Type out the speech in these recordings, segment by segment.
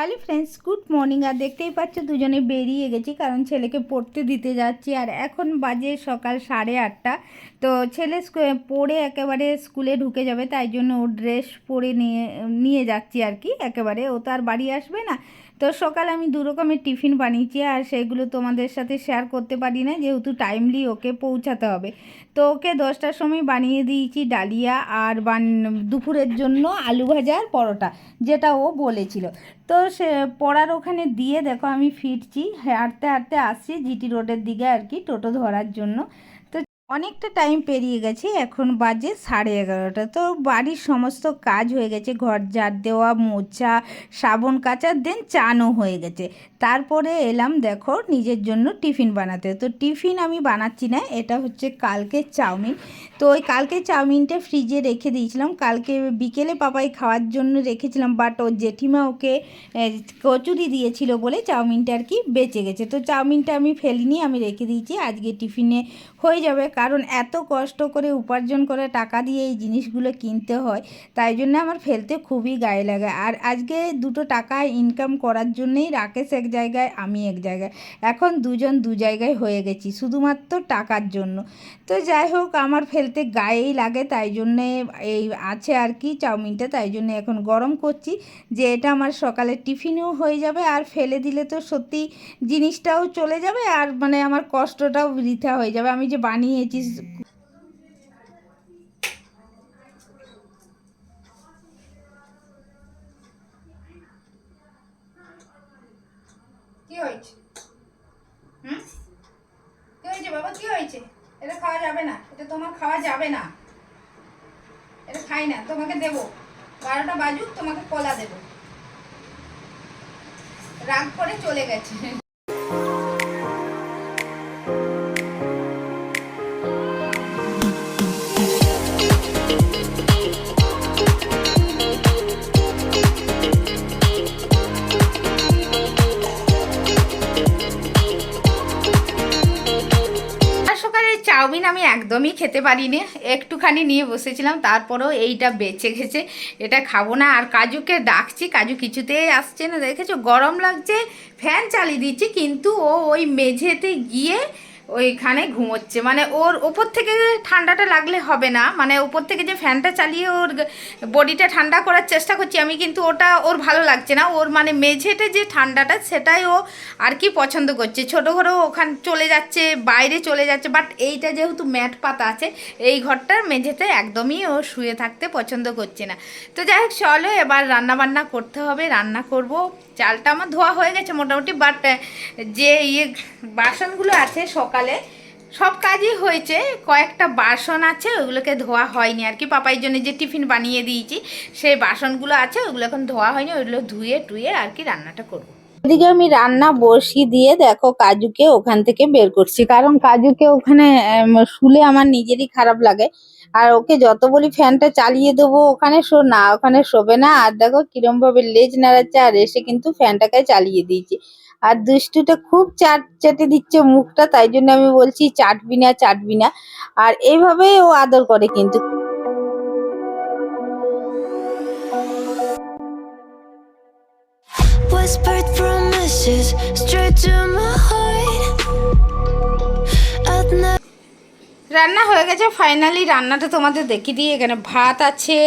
Hello friends, good morning. আর দেখতেই পাচ্ছ দুজনে বেরিয়ে গেছি, কারণ ছেলেকে পড়তে দিতে যাচ্ছি। আর এখন বাজে সকাল সাড়ে আটটা। তো ছেলে পড়ে একেবারে স্কুলে ঢুকে যাবে, তাই জন্য ও ড্রেস পরে নিয়ে নিয়ে যাচ্ছি আর কি। একেবারে ও তো আর বাড়ি আসবে না। তো সকালে আমি দু রকমের টিফিন বানিয়েছি আর সেগুলো তোমাদের সাথে শেয়ার করতে পারি না, যেহেতু টাইমলি ওকে পৌঁছাতে হবে। তো ওকে দশটার সময় বানিয়ে দিয়েছি ডালিয়া আর বান, দুপুরের জন্য আলু ভাজা আর পরোটা, যেটা ও বলেছিল। তো সে পড়ার ওখানে দিয়ে দেখো আমি ফিরছি, হাঁটতে হাঁটতে আসছি জিটি রোডের দিকে আর কি, টোটো ধরার জন্য। অনেকটা টাইম পেরিয়ে গেছে, এখন বাজে সাড়ে এগারোটা। তো বাড়ির সমস্ত কাজ হয়ে গেছে, ঘর ঝাড় দেওয়া, মোছা, সাবন কাচার দেন চানও হয়ে গেছে। তারপরে এলাম, দেখো, নিজের জন্য টিফিন বানাতে। তো টিফিন আমি বানাচ্ছি না, এটা হচ্ছে কালকে চাউমিন। তো ওই কালকে চাউমিনটা ফ্রিজে রেখে দিয়েছিলাম। কালকে বিকেলে পাপাই খাওয়ার জন্য রেখেছিলাম বাট ওর জেঠিমা ওকে কচুরি দিয়েছিল বলে চাউমিনটা আর কি বেঁচে গেছে। তো চাউমিনটা আমি ফেলিনি, আমি রেখে দিয়েছি, আজকে টিফিনে হয়ে যাবে। কারণ এত কষ্ট করে উপার্জন করে টাকা দিয়ে এই জিনিসগুলো কিনতে হয়, তাই জন্য আমার ফেলতে খুবই গায়ে লাগে। আর আজকে দুটো টাকা ইনকাম করার জন্যই রাকেশ এক জায়গায়, আমি এক জায়গায়। এখন দুজন দু জায়গায় হয়ে গেছি, শুধুমাত্র টাকার জন্য। তো যাই হোক, আমার ফেলতে গায়েই লাগে, তাই জন্যে এই আছে আর কি চাউমিনটা, তাই জন্য এখন গরম করছি। যে এটা আমার সকালের টিফিনও হয়ে যাবে, আর ফেলে দিলে তো সত্যি জিনিসটাও চলে যাবে, আর মানে আমার কষ্টটাও বৃথা হয়ে যাবে। আমি যে বানিয়েছি কি হয়েছে? এটা খাওয়া যাবে না। এটা তোমার খাওয়া যাবে না। এটা খাই না। তোমাকে দেবো। বারোটা বাজুক, তোমাকে কলা দেবো। রাগ করে চলে গেছে। একদমই খেতে পারিনি। একটুখানি নিয়ে বসেছিলাম, তারপরেও এইটা বেঁচে গেছে। এটা খাব না। আর কাজুকে ডাকছি, কাজু কিছুতেই আসছে না। দেখেছ? গরম লাগছে, ফ্যান চালিয়ে দিচ্ছি, কিন্তু ও ওই মেঝেতে গিয়ে ওইখানে ঘুমোচ্ছে। মানে ওর ওপর থেকে ঠান্ডাটা লাগলে হবে না মানে ওপর থেকে যে ফ্যানটা চালিয়ে ওর বডিটা ঠান্ডা করার চেষ্টা করছি, আমি কিন্তু ওটা ওর ভালো লাগছে না। ওর মানে মেঝেতে যে ঠান্ডাটা, সেটাই ও আর কি পছন্দ করছে। ছোটো ঘরেও ওখান চলে যাচ্ছে, বাইরে চলে যাচ্ছে বাট এইটা যেহেতু ম্যাট পাতা আছে, এই ঘরটার মেঝেতে একদমই ও শুয়ে থাকতে পছন্দ করছে না। তো যাই হোক, চলো এবার রান্না বান্না করতে হবে, রান্না করব। চালটা আমার ধোয়া হয়ে গেছে মোটামুটি বাট যে ইয়ে বাসনগুলো আছে সকালে, সব কাজই হয়েছে। কয়েকটা বাসন আছে, ওগুলোকে ধোয়া হয়নি আর কি। পাপাই জন্য যে টিফিন বানিয়ে দিয়েছি, সেই বাসনগুলো আছে, ওগুলো এখন ধোয়া হয়নি ওইগুলো ধুয়ে টুয়ে আর কি রান্নাটা করব। এদিকে আমি রান্না বসিয়ে দিয়ে দেখো কাজুকে ওখান থেকে বের করছি। কারণ কাজুকে ওখানে শুলে আমার নিজেরই খারাপ লাগে। আর ওকে যত বলি ফ্যানটা চালিয়ে দেবো, ওখানে শো, না, ওখানে শোবে না। আর দেখো কিরম ভাবে লেজ নাড়াচ্ছে, আর এসে কিন্তু ফ্যানটাকে চালিয়ে দিয়েছি। আর দুষ্টুটা খুব চাট চাটে দিচ্ছে মুখটা, তাই জন্য আমি বলছি চাটবি না চাটবি না। আর এইভাবেই ও আদর করে কিন্তু। Promises straight to my heart. রান্না হয়ে গেছে ফাইনালি রান্নাটা তোমাদের দেখিয়ে দিই এখানে ভাত আছে,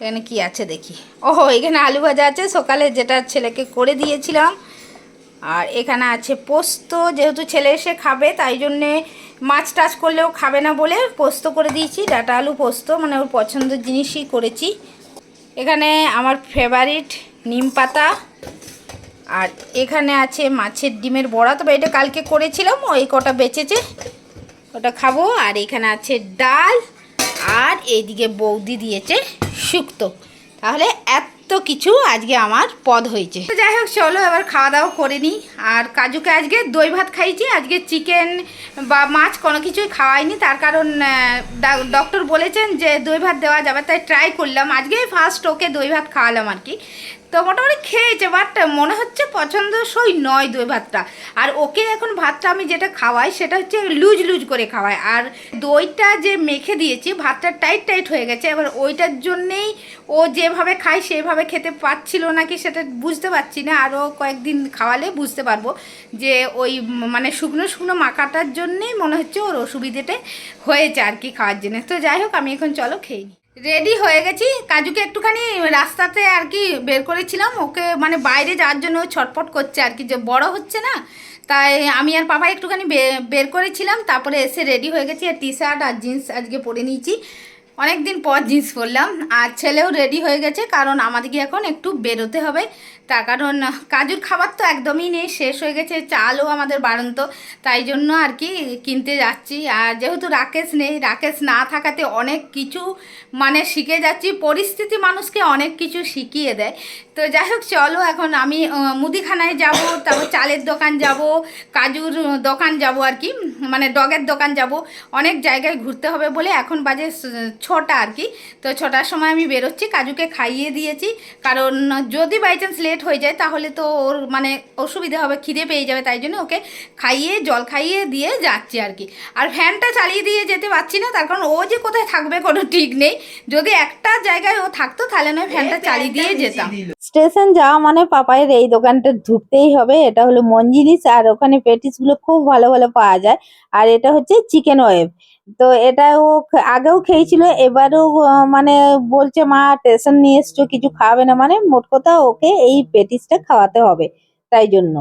এখানে কি আছে দেখি। ওহো, এখানে আলু ভাজা আছে, সকালে যেটা ছেলেকে করে দিয়েছিলাম, আর এখানে আছে পোস্ত, যেহেতু ছেলে এসে খাবে, তাই জন্যে মাছ টাছ করলেও খাবে না বলে পোস্ত করে দিয়েছি, ডাটা আলু পোস্ত মানে ওর পছন্দের জিনিসই করেছি। এখানে আমার ফেভারিট নিম পাতা আর এখানে আছে মাছের ডিমের বড়া, তবে এটা কালকে করেছিলাম, ওই কটা বেঁচেছে, ওটা খাব। আর এখানে আছে ডাল, আর এইদিকে বৌদি দিয়েছে শুক্তো। তাহলে এত কিছু আজকে আমার পদ হয়েছে। তো যাই হোক, চলো এবার খাওয়া দাওয়া করে নিই। আর কাজুকে আজকে দই ভাত খাইছি আজকে চিকেন বা মাছ কোনো কিছুই খাওয়াইনি। তার কারণ ডক্টর বলেছেন যে দই ভাত দেওয়া যাবে, তাই ট্রাই করলাম। আজকে ফার্স্ট ওকে দই ভাত খাওয়ালাম আর কি। তো মোটামুটি খেয়েছে বাট মনে হচ্ছে পছন্দসই নয় দই ভাতটা। আর ওকে এখন ভাতটা আমি যেটা খাওয়াই, সেটা হচ্ছে লুজ লুজ করে খাওয়াই। আর দইটা যে মেখে দিয়েছি, ভাতটা টাইট টাইট হয়ে গেছে। এবার ওইটার জন্যেই ও যেভাবে খায়, সেভাবে খেতে পারছিল নাকি সেটা বুঝতে পারছি না। আরও কয়েকদিন খাওয়ালে বুঝতে পারব যে ওই মানে শুকনো শুকনো মাখাটার জন্যেই মনে হচ্ছে ওর অসুবিধেটা হয়েছে আর কি খাওয়ার জন্য। তো যাই হোক, আমি এখন চলো খেয়ে নিই। রেডি হয়ে গেছি। কাজুকে একটুখানি রাস্তাতে আর কি বের করেছিলাম। ওকে মানে বাইরে যাওয়ার জন্য ছটপট করছে আর কি, যে বড় হচ্ছে না। তাই আমি আর পাপা একটুখানি বের করেছিলাম। তারপরে এসে রেডি হয়ে গেছি। আর টি শার্ট আর জিন্স আজকে পরে নিয়েছি। অনেক দিন পর জিন্স পরলাম, আর ছেলেও রেডি হয়ে গেছে, কারণ আমাদেরকে এখন একটু বেরোতে হবে। তার কারণ, কাজুর খাবার তো একদমই নেই, শেষ হয়ে গেছে, চালও আমাদের বাড়ন্ত, তাই জন্য আর কি কিনতে যাচ্ছি। আর যেহেতু রাকেশ নেই, রাকেশ না থাকাতে অনেক কিছু মানে শিখে যাচ্ছি, পরিস্থিতি মানুষকে অনেক কিছু শিখিয়ে দেয়। তো যাই হোক চলো এখন আমি মুদিখানায় যাব তারপর চালের দোকান যাব কাজুর দোকান যাব আর কি মানে ডগের দোকান যাব। অনেক জায়গায় ঘুরতে হবে বলে এখন বাজে ছটা আর কি। তো ছটার সময় আমি বেরোচ্ছি কাজুকে খাইয়ে দিয়েছি। কারণ যদি বাই চান্স লেট হয়ে যায় তাহলে তো ওর মানে অসুবিধা হবে খিদে পেয়ে যাবে তাই জন্য ওকে খাইয়ে জল খাইয়ে দিয়ে যাচ্ছি আর কি। আর ফ্যানটা চালিয়ে দিয়ে যেতে পারছি না তার কারণ ও যে কোথায় থাকবে কোনো ঠিক নেই। যদি একটা জায়গায় ও থাকতো তাহলে নয় ফ্যানটা চালিয়ে দিয়ে যেতাম। স্টেশন যাওয়া মানে পাপায়ের এই দোকানটা ঢুকতেই হবে। এটা হলো মন জিনিস আর ওখানে পেটিসগুলো খুব ভালো ভালো পাওয়া যায়। আর এটা হচ্ছে চিকেন ওয়েভ তো এটা ও আগেও খেয়েছিল, এবারও মানে বলছে, মা, স্টেশন নিয়ে এসছো, কিছু খাবে না। মানে মোট কথা ওকে এই পেটিসটা খাওয়াতে হবে তাই জন্য।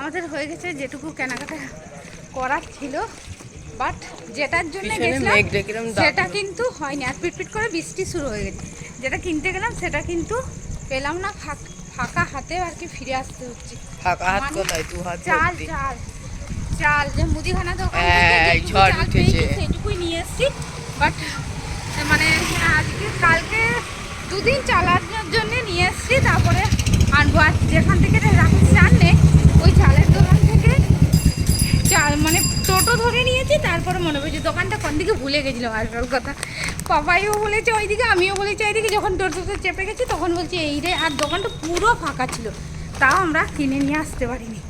আমাদের হয়ে গেছে যেটুকু কেনাকাটা করার ছিল, বাট যেটার জন্য গেছিলাম। সেটা কিন্তু হয়নি। আর পিটপিট করে বৃষ্টি শুরু হয়ে গেছে। যেটা কিনতে গেলাম সেটা কিন্তু পেলাম না। ফাঁক- হাতে আর কি ফিরে আসতে হচ্ছে। ফাঁকা হাত মানে কোথায়? দু হাত চাল চাল চাল। যে মুদিখানা দোকান ঝড় উঠেছে। সেটুকুই নিয়ে এসেছি। বাট মানে আজকে কালকে দুদিন চালার জন্য নিয়ে এসেছি। তারপরে আনব। আর যেখান থেকে রাখছি তারপরে মনে পড়ছে দোকানটা কোন দিকে ভুলে গেছিলাম আসল কথা। পাপাইও বলেছে ওইদিকে, আমিও বলেছি ওইদিকে। যখন টোটোতে চেপে গেছি, তখন বলছি, এই রে, আর দোকানটা পুরো ফাঁকা ছিল। তাও আমরা কিনে নিয়ে আসতে পারিনি।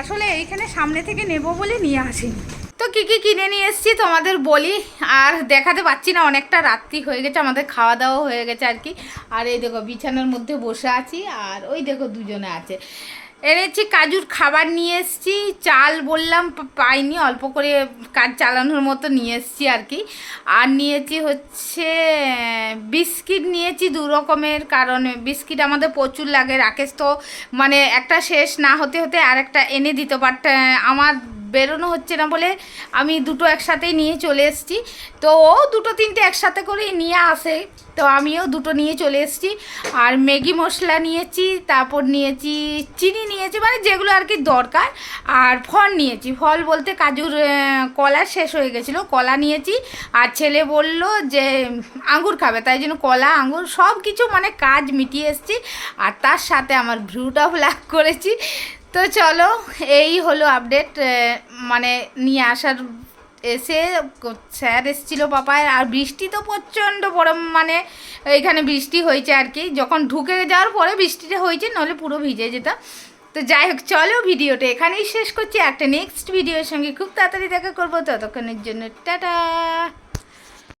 আসলে এইখানে সামনে থেকে নেব বলে নিয়ে আসিনি। তো কী কী কিনে নিয়ে এসেছি তোমাদের বলি। আর দেখাতে পাচ্ছি না, অনেকটা রাত্রি হয়ে গেছে, আমাদের খাওয়া দাওয়া হয়ে গেছে আর কি। আর এই দেখো, বিছানার মধ্যে বসে আছি, আর ওই দেখো দুজনে আছে। এনেছি কাজুর খাবার নিয়ে এসেছি, চাল বললাম পাইনি, অল্প করে কাজ চালানোর মতো নিয়ে এসেছি আর কি। আর নিয়েছি হচ্ছে, বিস্কিট নিয়েছি দু রকমের কারণে। বিস্কিট আমাদের প্রচুর লাগে, রাকেশ তো মানে একটা শেষ না হতে হতে আর একটা এনে দিত বাট আমার বেরোনো হচ্ছে না বলে আমি দুটো একসাথেই নিয়ে চলে এসেছি। তো ও দুটো তিনটে একসাথে করেই নিয়ে আসে। তো আমিও দুটো নিয়ে চলে এসেছি। আর ম্যাগি মশলা নিয়েছি, তারপর নিয়েছি চিনি নিয়েছি মানে যেগুলো আর কি দরকার। আর ফল নিয়েছি। ফল বলতে কাজুর কলা শেষ হয়ে গেছিল। কলা নিয়েছি। আর ছেলে বলল যে, আঙ্গুর খাবে। তাই জন্য কলা, আঙ্গুর সব কিছু মানে কাজ মিটিয়ে এসেছি। আর তার সাথে আমার ভ্রুটা ব্ল্যাক করেছি। তো চলো, এই হলো আপডেট মানে নিয়ে আসার এসে স্যার এসেছিল পাপায়, আর বৃষ্টি তো প্রচণ্ড বড় মানে এখানে বৃষ্টি হয়েছে আর কি। যখন ঢুকে যাওয়ার পরে বৃষ্টিটা হয়েছে নাহলে পুরো ভিজে যেতাম তো যাই হোক, চলো ভিডিওটা এখানেই শেষ করছি। একটা নেক্সট ভিডিওর সঙ্গে খুব তাড়াতাড়ি দেখা করব। ততক্ষণের জন্য, টাটা!